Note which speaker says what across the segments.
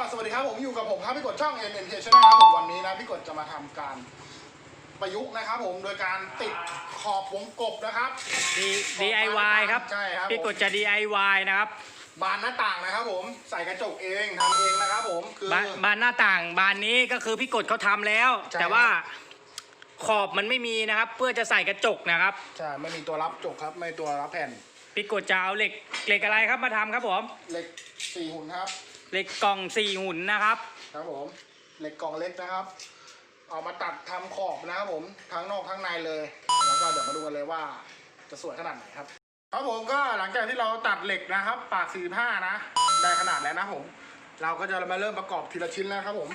Speaker 1: สวัสดีครับ ผมอยู่กับผมครับพี่กดช่อง n n k Channel ครับผมวันนี้นะพี่กดจะมาทำการประยุกต์นะครับผมโดยการติดขอบวงกบนะครับ
Speaker 2: D DIY ครับ
Speaker 1: ใช่ครับ
Speaker 2: พี่กดจะ DIY นะครับ
Speaker 1: บานหน้าต่างนะครับผมใส่กระจกเองทำเองนะครับผมคือบา
Speaker 2: นบานหน้าต่างบานนี้ก็คือพี่กดเขาทำแล้ว
Speaker 1: ใช่
Speaker 2: แต่ว่าขอบมันไม่มีนะครับ เพื่อจะใส่กระจกนะครับ
Speaker 1: ใช่ไม่มีตัวรับจกครับไม่ตัวรับแผ่น
Speaker 2: พี่กดจะเอาเหล็กเหล็กอะไรครับมาทำครับผม
Speaker 1: เหล็กสี่หุ่นครับ
Speaker 2: เหล็กกล่องสี่หุ่นนะครับ
Speaker 1: ครับผมเหล็กกล่องเล็กนะครับ เอามาตัดทำขอบนะครับผมทั้งนอกทั้งในเลย แล้วก็เดี๋ยวมาดูกันเลยว่าจะสวยขนาดไหนครับ ครับผมก็หลังจากที่เราตัดเหล็กนะครับ ปาก45นะ ได้ขนาดแล้วนะผม เราก็จะมาเริ่มประกอบทีละชิ้นแล้วครับผม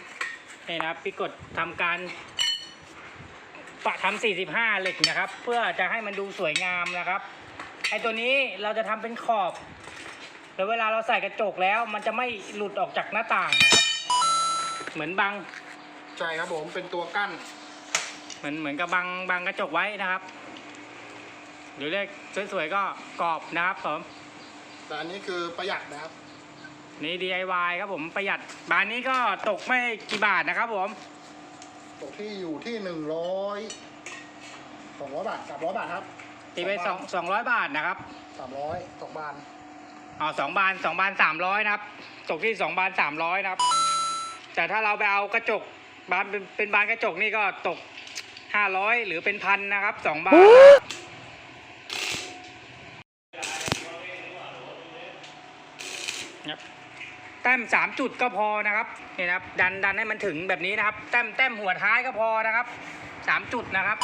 Speaker 2: นี่นะครับพี่กดทำการปะทำ45เหล็กนะครับ เพื่อจะให้มันดูสวยงามนะครับไอตัวนี้เราจะทำเป็นขอบ แล้วเวลาเราใส่กระจกแล้ว มันจะไม่หลุดออกจากหน้าต่างนะครับเหมือนบัง
Speaker 1: ใช่ครับผมเป็นตัวกั้น
Speaker 2: เหมือนเหมือนกับบังบังกระจกไว้นะครับ หรือเรียกสวยๆก็กรอบนะครับผม
Speaker 1: แต่อันนี้คือประหยัดนะครับ
Speaker 2: นี่ DIY ครับผมประหยัดบานนี้ก็ตกไม่กี่บาทนะครับผม
Speaker 1: ตกที่อยู่ที่หนึ่งร้อยสองร้อยบาทสามร้อยบาทครับ
Speaker 2: ตีไปสองสองร้อยบาทนะครับ
Speaker 1: สามร้อยสองบาน
Speaker 2: อ๋อสองบานสองบานสามร้อยนะครับ ตกที่สองบานสามร้อยนะครับ แต่ถ้าเราไปเอากระจกบานเป็นเป็นบานกระจกนี่ก็ตกห้าร้อยหรือเป็นพันนะครับสองบานครับแต้มสามจุดก็พอนะครับนี่นะครับ ดันดันให้มันถึงแบบนี้นะครับ แต้มแต้มหัวท้ายก็พอนะครับสามจุดนะครับ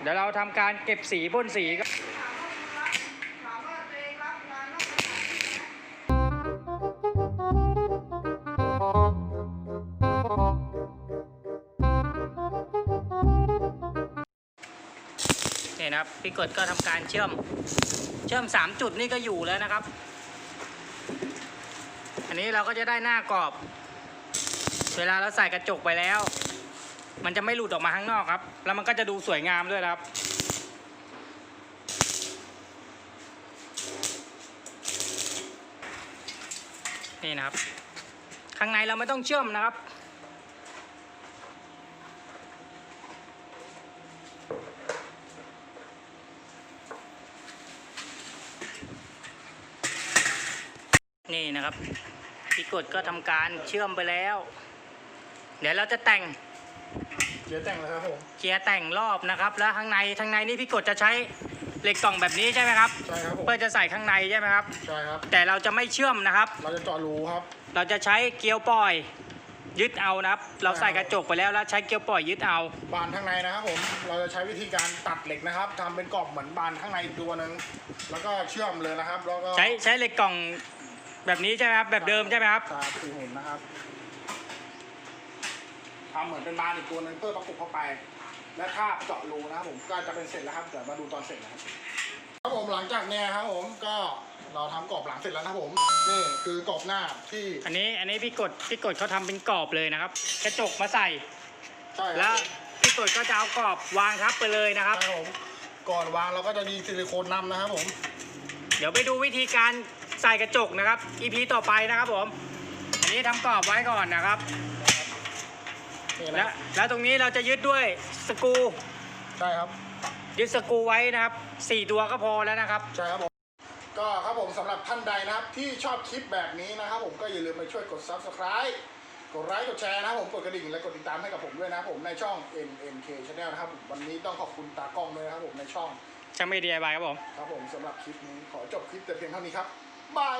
Speaker 2: เดี๋ยวเราทำการเก็บสีพ่นสีก็ นี่นะครับพี่กดก็ทำการเชื่อมเชื่อมสามจุดนี่ก็อยู่แล้วนะครับ อันนี้เราก็จะได้หน้ากรอบ เวลาเราใส่กระจกไปแล้ว มันจะไม่หลุดออกมาข้างนอกครับ แล้วมันก็จะดูสวยงามด้วยครับนี่นะครับ ข้างในเราไม่ต้องเชื่อมนะครับ นี่นะครับพี่กดก็ทำการเชื่อมไปแล้ว เดี๋ยวเราจะแต่ง
Speaker 1: เดี๋ยวแต่งเลยครับผม
Speaker 2: เคลียร์แต่งรอบนะครับ แล้วข้างในข้างในนี่พี่กดจะใช้เหล็กกล่องแบบนี้ใช่ไหมครับ
Speaker 1: ใช่ครับผม
Speaker 2: เพื่อจะใส่ข้างในใช่ไหมครับ
Speaker 1: ใช่ครับ
Speaker 2: แต่เราจะไม่เชื่อมนะครับ
Speaker 1: เราจะเจาะรูครับ
Speaker 2: เราจะใช้เกลียวปล่อย ยึดเอานะครับ เราใส่กระจกไปแล้วแล้วใช้เกลียวปล่อยยึดเอา
Speaker 1: บานข้างในนะครับผมเราจะใช้วิธีการตัดเหล็กนะครับทำเป็นกรอบเหมือนบานข้างในอีกตัวหนึ่งแล้วก็เชื่อมเลยนะครับแล้วก็
Speaker 2: ใช้ใช้เหล็กกล่อง แบบนี้ใช่ไหมครับ แบบเดิมใช่ไหมครับ
Speaker 1: ใช่ครับคือหุ่นนะครับทำเหมือนเป็นบานอีกตัวหนึ่งเพื่อประกบเข้าไป และถ้าเจาะรูนะครับผมก็จะเป็นเสร็จแล้วครับเดี๋ยวมาดูตอนเสร็จนะครับครับผมหลังจากเนี้ยครับผมก็เราทำกรอบหลังเสร็จแล้วนะครับผม นี่คือกรอบหน้าที่
Speaker 2: อันนี้อันนี้พี่กดพี่กดเขาทำเป็นกรอบเลยนะครับ กระจกมาใส่
Speaker 1: ใช่ค
Speaker 2: แล้
Speaker 1: รั
Speaker 2: ว
Speaker 1: บ
Speaker 2: พี่กดก็จะเอากรอบวางทับไปเลยนะครับ
Speaker 1: ครับผมก่อนวางเราก็จะดีซิลิโคนนำนะครับผม
Speaker 2: เดี๋ยวไปดูวิธีการ ใส่กระจกนะครับ EP ต่อไปนะครับผมอันนี้ทำกรอบไว้ก่อนนะครับ
Speaker 1: นี่
Speaker 2: แล้
Speaker 1: นะ
Speaker 2: วแล้วตรงนี้เราจะยึดด้วยสกรู
Speaker 1: ใช่ครับ
Speaker 2: ยึดสกรูไว้นะครับสี่ตัวก็พอแล้วนะครับ
Speaker 1: ใช่ครับผม ก็ครับผมสำหรับท่านใดนะครับที่ชอบคลิปแบบนี้นะครับผมก็อย่าลืมไปช่วยกด subscribe กดไลค์กดแชร์นะครับผมกดกระดิ่งและกดติดตามให้กับผมด้วยนะครับผมในช่อง NNK Channel นะครับผมวันนี้ต้องขอบคุณตากล้องด้วยนะครับผมในช่อง
Speaker 2: ช่างไม่ DIY ครับผม
Speaker 1: ครับผมสำหรับคลิปนี้ขอจบคลิปแต่เพียงเท่านี้ครับ บาย